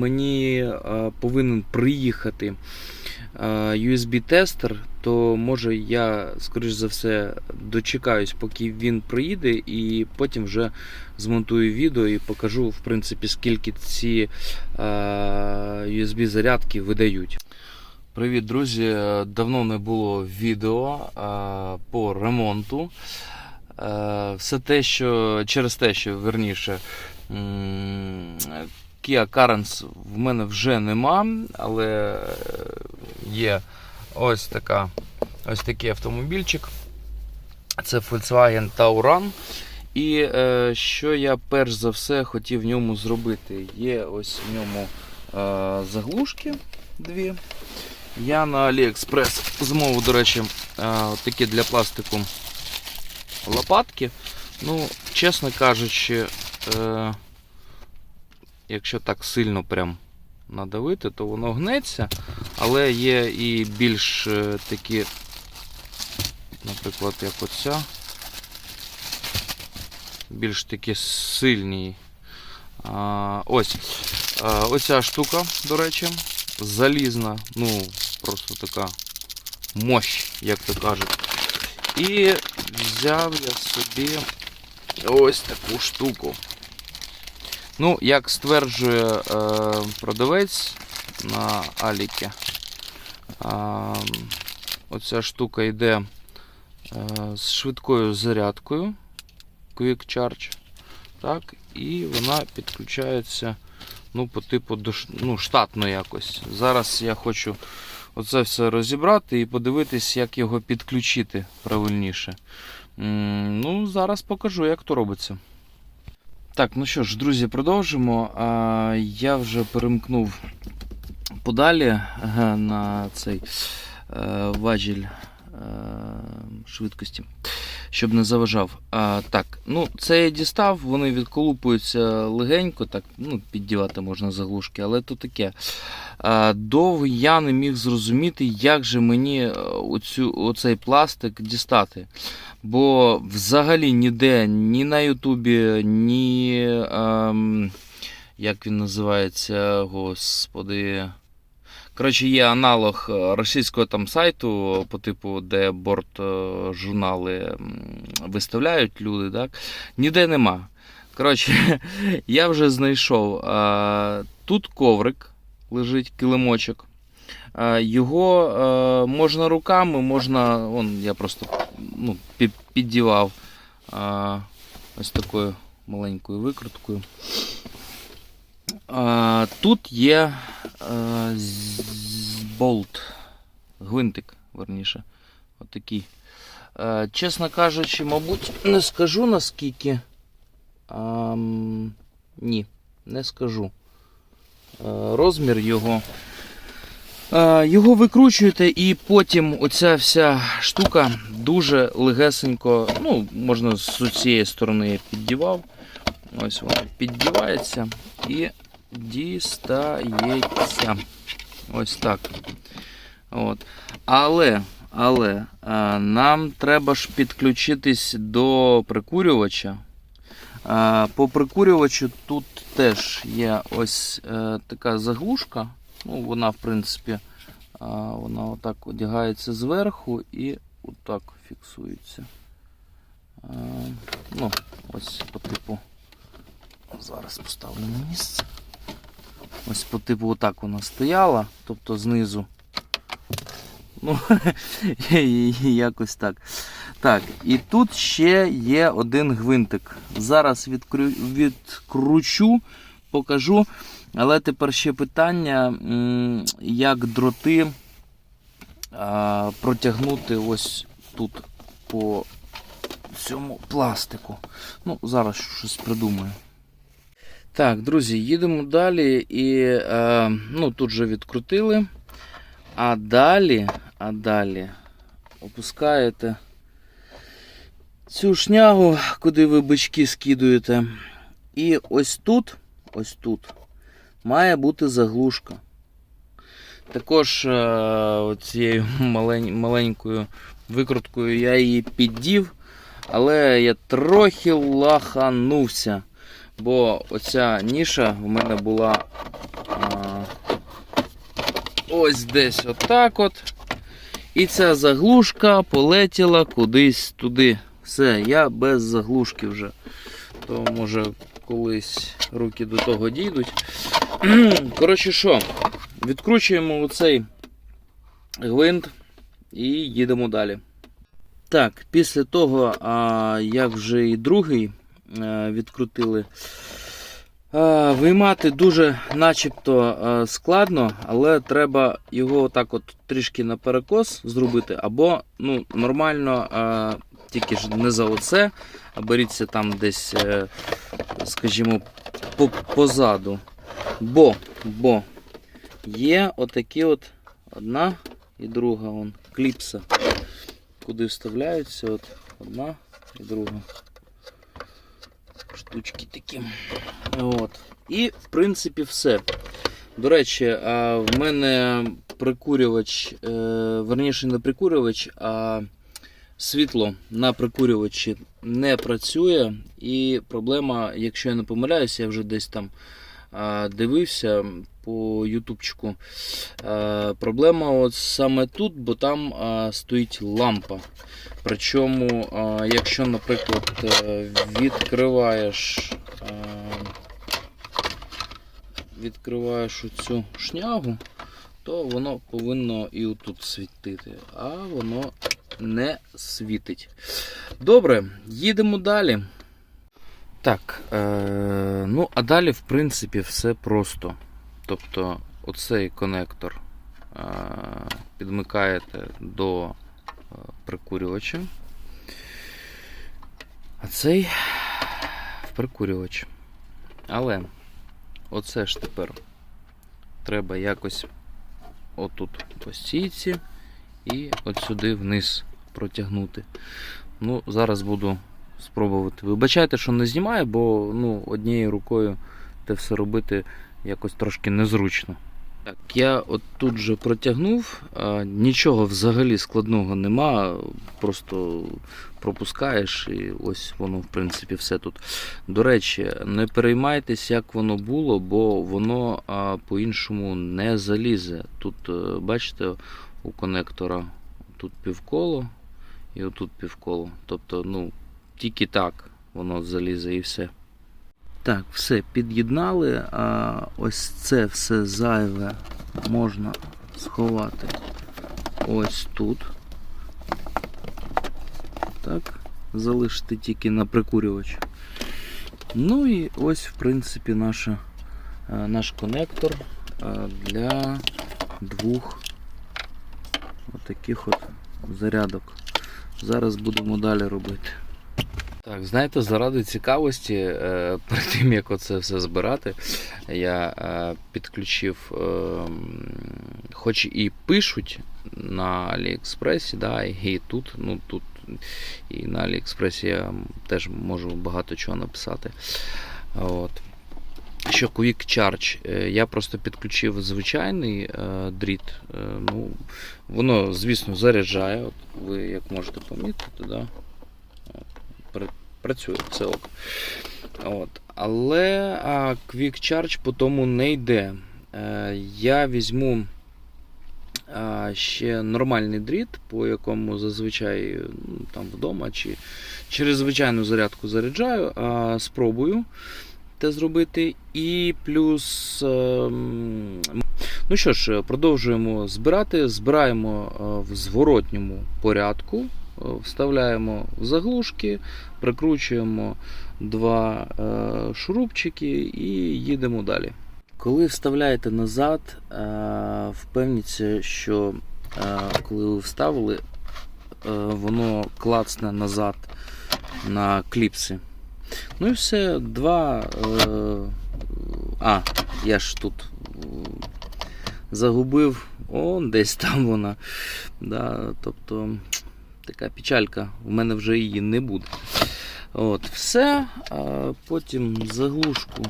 Мені е, повинен приїхати е, USB-тестер, то може я, скоріш за все, дочекаюсь, поки він приїде, і потім вже змонтую відео і покажу, в принципі, скільки ці е, USB-зарядки видають. Привіт, друзі! Давно не було відео е, по ремонту. Е, Все те, що через те, що верніше. Kia Carens в мене вже нема, але є ось така, ось такий автомобільчик. Це Volkswagen Tauran. І е, що я перш за все хотів в ньому зробити? Є ось в ньому е, заглушки дві. Я на AliExpress замовив, до речі, е, такі для пластику лопатки. Ну, чесно кажучи, е, якщо так сильно прям надавити, то воно гнеться, але є і більш е, такі, наприклад, як оця, більш такі сильні. Ось оця штука, до речі, залізна, ну, просто така мощь, як то кажуть. І взяв я собі ось таку штуку. Ну, як стверджує е, продавець на Аліки, е, оця штука йде е, з швидкою зарядкою Quick Charge. Так, і вона підключається ну, по типу до ну, штатно якось. Зараз я хочу оце все розібрати і подивитись, як його підключити правильніше. М, Ну, зараз покажу, як то робиться. Так, ну що ж, друзі, продовжимо. Я вже перемкнув подалі на цей е, важіль швидкості, щоб не заважав. А, так, ну це я дістав, вони відколупуються легенько, так, ну, піддівати можна заглушки, але то таке. А, довго я не міг зрозуміти, як же мені е, оцю, оцей пластик дістати. Бо взагалі ніде, ні на Ютубі, ні. Ем, як він називається, господи. Коротше, є аналог е, російського там сайту, по типу, де борт е, журнали виставляють люди, так? Ніде нема. Коротше, я вже знайшов. е, Тут коврик лежить, килимочок. Його можна руками, можна. Вон, я просто ну, піддівав ось такою маленькою викруткою. Тут є болт, гвинтик, верніше. Отакий. Е, Чесно кажучи, мабуть, не скажу наскільки. Ам, ні, не скажу. Е, Розмір його. Е, Його викручуєте, і потім оця вся штука дуже легесенько, ну, можна з цієї сторони піддівав. Ось вона піддівається і дістається. Ось так. От. Але, але е, нам треба ж підключитись до прикурювача. Е, По прикурювачу тут теж є ось е, така заглушка. Ну, вона, в принципі, вона отак одягається зверху і отак фіксується. Ну, ось по типу. Зараз поставлю на місце. Ось по типу отак вона стояла, тобто знизу. Ну, якось так. Так, і тут ще є один гвинтик. Зараз відкрю, відкручу, покажу. Але тепер ще питання, як дроти протягнути ось тут по цьому пластику. Ну, зараз щось придумаю. Так, друзі, їдемо далі і е, ну, тут же відкрутили. А далі, а далі опускаєте цю шнягу, куди ви бички скидуєте. І ось тут, ось тут має бути заглушка. Також е, цією малень, маленькою викруткою я її піддів, але я трохи лаханувся. Бо оця ніша в мене була а, ось десь отак от. І ця заглушка полетіла кудись туди. Все, я без заглушки вже. То може колись руки до того дійдуть. Коротше що, відкручуємо оцей гвинт і їдемо далі. Так, після того, а, як вже і другий відкрутили, е, виймати дуже начебто е, складно, але треба його отак от трішки на перекос зробити, або ну, нормально, е, тільки ж не за оце, а беріться там десь, скажімо, позаду. Бо, бо є отакі от одна і друга вон, кліпса, куди вставляються от одна і друга. Штучки такі. От. І, в принципі, все. До речі, в мене прикурювач, е, верніше не прикурювач, а світло на прикурювачі не працює. І проблема, якщо я не помиляюся, я вже десь там дивився по ютубчику. А, проблема от саме тут, бо там а, стоїть лампа. Причому, а, якщо, наприклад, е, відкриваєш, відкриваєш цю шнягу, то воно повинно і отут світити, а воно не світить. Добре, їдемо далі. Так, е, ну а далі, в принципі, все просто. Тобто, оцей конектор е, підмикаєте до е, прикурювача, а цей в прикурювач. Але оце ж тепер треба якось отут по стійці і от сюди вниз протягнути. Ну, зараз буду спробувати. Вибачайте, що не знімаю, бо ну, однією рукою те все робити якось трошки незручно. Так, я от тут же протягнув, нічого взагалі складного нема, просто пропускаєш і ось воно, в принципі, все тут. До речі, не переймайтесь, як воно було, бо воно по-іншому не залізе. Тут, е, бачите, у конектора тут півколо і отут півколо. Тобто, ну, тільки так воно залізе і все. Так, все під'єднали. А ось це все зайве можна сховати ось тут. Так, залишити тільки на прикурювач. Ну і ось, в принципі, наша, е, наш конектор е, для двох отаких от зарядок. Зараз будемо далі робити. Так, знаєте, заради цікавості, е, перед тим як оце все збирати, я е, підключив, е, хоч і пишуть на Аліекспресі, да, і тут, ну тут і на Аліекспресі я теж можу багато чого написати. От. Що Quick Charge, е, я просто підключив звичайний дріт. Ну, воно, звісно, заряджає. От ви як можете помітити, да? Працює все ок. От. Але а, Quick Charge по тому не йде. Е, я візьму а, ще нормальний дріт, по якому зазвичай ну, там вдома чи через звичайну зарядку заряджаю, а, спробую те зробити. І плюс. ем, Ну що ж, продовжуємо збирати. Збираємо е, в зворотньому порядку, вставляємо в заглушки, прикручуємо два е, шурупчики і їдемо далі. Коли вставляєте назад, е, впевніться, що е, коли ви вставили, е, воно клацне назад на кліпси. Ну і все, два. Е, а, я ж тут е, загубив. Он десь там вона. Да, тобто така печалька, в мене вже її не буде. От, Все. А потім заглушку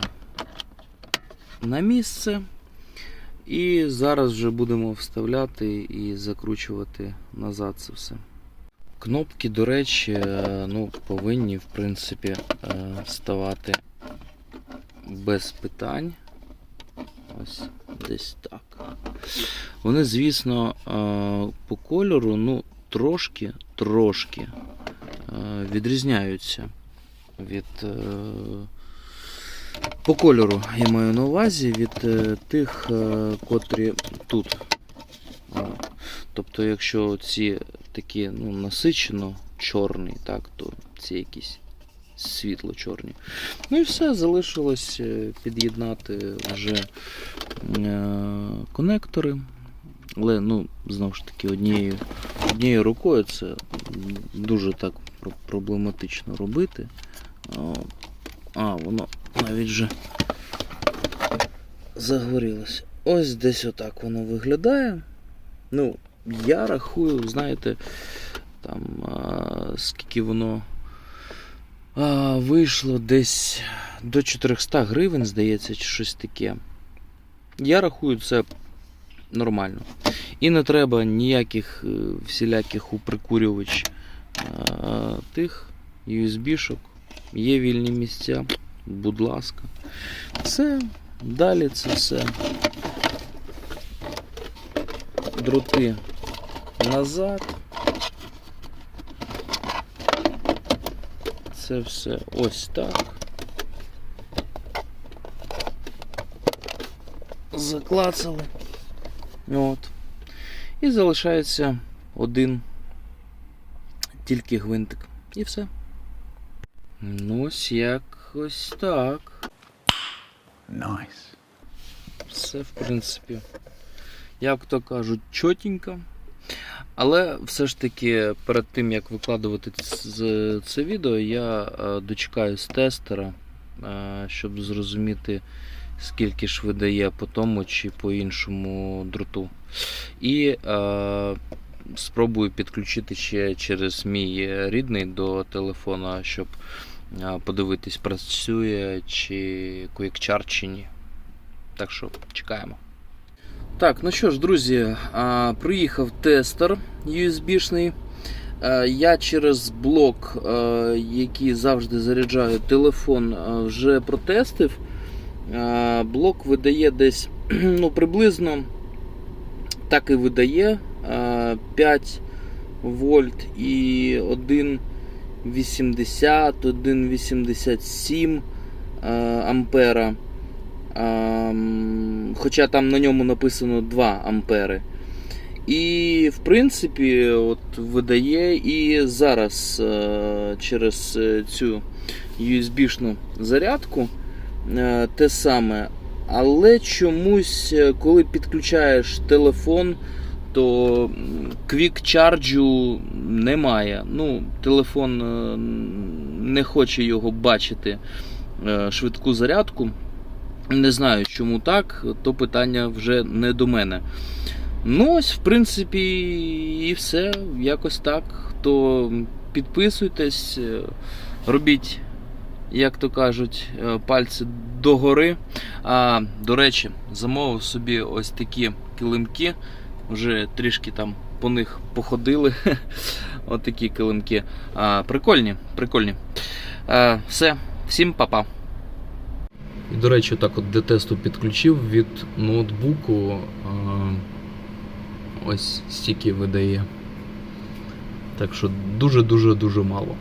на місце. І зараз вже будемо вставляти і закручувати назад це все. Кнопки, до речі, е, ну, повинні в принципі е, ставати без питань. Ось десь так. Вони, звісно, е, по кольору, ну, трошки, трошки е, відрізняються від. е, По кольору я маю на увазі від е, тих, котрі тут. Тобто, якщо ці такі ну, насичено чорні, так, то ці якісь світло чорні. Ну і все, залишилось під'єднати вже конектори. Але, ну, знову ж таки, однією, однією рукою це дуже так проблематично робити. А, воно навіть вже загорілося. Ось десь отак воно виглядає. Ну, я рахую, знаєте, там а, скільки воно а, вийшло десь до 400 гривень, здається, чи щось таке. Я рахую це нормально. І не треба ніяких е, всіляких уприкурювач тих USB-шок. Є вільні місця, будь ласка. Це далі це все. Дроти назад. Це все ось так. Заклацали. От. І залишається один тільки гвинтик. І все. Ну, ось якось так. Nice. Все, в принципі, як то кажуть, чотенько. Але все ж таки, перед тим як викладувати це відео, я е, дочекаюсь тестера, е, щоб зрозуміти, скільки ж видає по тому чи по іншому дроту. І е, спробую підключити ще через мій рідний до телефона, щоб е, подивитись, працює чи QuickCharge чи ні. Так що чекаємо. Так, ну що ж, друзі, а, приїхав тестер USB-шний. Е, Я через блок, е, який завжди заряджаю телефон, е, вже протестив. Е, Блок видає десь ну, приблизно так і видає е, 5 вольт і 1,80, 1,87 е, ампера. Хоча там на ньому написано 2 ампери. І, в принципі, от видає і зараз е, через е, цю USB-шну зарядку е, те саме. Але чомусь, е, коли підключаєш телефон, то квік-чарджу немає. Ну, телефон е, не хоче його бачити е, швидку зарядку. Не знаю, чому так, то питання вже не до мене. Ну, ось, в принципі, і все. Якось так. То підписуйтесь, е, робіть, як то кажуть, е, пальці догори. А, до речі, замовив собі ось такі килимки. Вже трішки там по них походили. Ось такі килимки. А, прикольні, прикольні. А, все, всім па-па. І, до речі, так от для тесту підключив від ноутбуку. а, Ось стільки видає. Так що дуже-дуже дуже мало.